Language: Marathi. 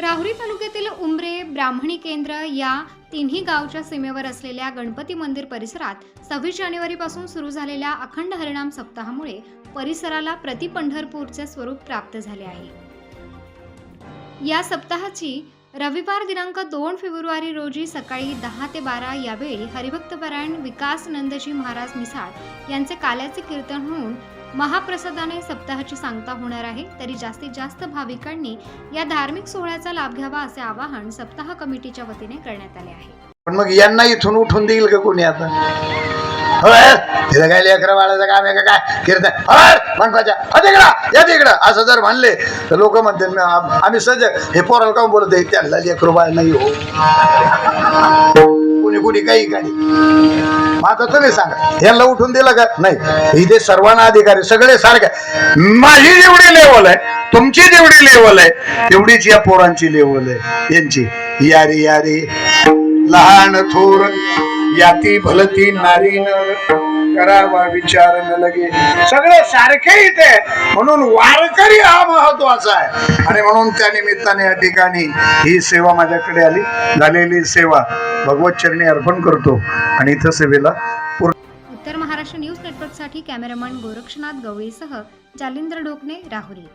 राहुरी तालुक्यातील उमरे ब्राह्मणी केंद्र या तिन्ही गावच्या सीमेवर असलेल्या गणपती मंदिर परिसरात सव्वीस जानेवारीपासून सुरू झालेल्या अखंड हरिणाम सप्ताहामुळे परिसराला प्रति पंढरपूरचे स्वरूप प्राप्त झाले आहे. या सप्ताहाची रविवार दिनांक दोन फेब्रुवारी रोजी सकाळी दहा ते बारा यावेळी हरिभक्तपरायण विकास नंदजी महाराज मिसाळ यांचे काल्याचे कीर्तन होऊन महाप्रसादाने सप्ताहाची सांगता होणार आहे. तरी जास्तीत जास्त भाविकांनी या धार्मिक सोहळ्याचा लाभ घ्यावा असे आवाहन सप्ताह कमिटीच्या वतीने करण्यात आले आहे. पण मग यांना इथून उठून देईल का कोणी आता? होय? तिथं काय लेकरं बाळाचं काम आहे का काय? कीर्तन. होय? म्हणपाच्या हा तिकडं या तिकडं. असं जर म्हणले तर लोक म्हणते आम्ही सज हे पोराला काऊन बोलत आहे? त्यांना लेकरू बाळ नाही हो. कोणी काही काही माझं तुम्ही सांगा यांना उठून दिलं का? नाही. इथे सर्वांना अधिकारी सगळे सारखे. माझी जेवढी लेवल आहे तुमची जेवढी लेवल आहे तेवढीच या पोरांची लेवल आहे. यांची. यारी यारी. लहान थोर. याती भलती नारी करावा विचार न लगे. सगळे सारखे इथे. म्हणून वारकरी हा महत्त्वाचा आहे. आणि म्हणून त्या निमित्ताने या ठिकाणी ही सेवा माझ्याकडे आली. झालेली सेवा भगवत चरणी अर्पण करतो. आणि इथं सेवेला उत्तर महाराष्ट्र न्यूज नेटवर्कसाठी कॅमेरामन गोरक्षनाथ गवळीसह जालिंद्र डोकणे राहुरी.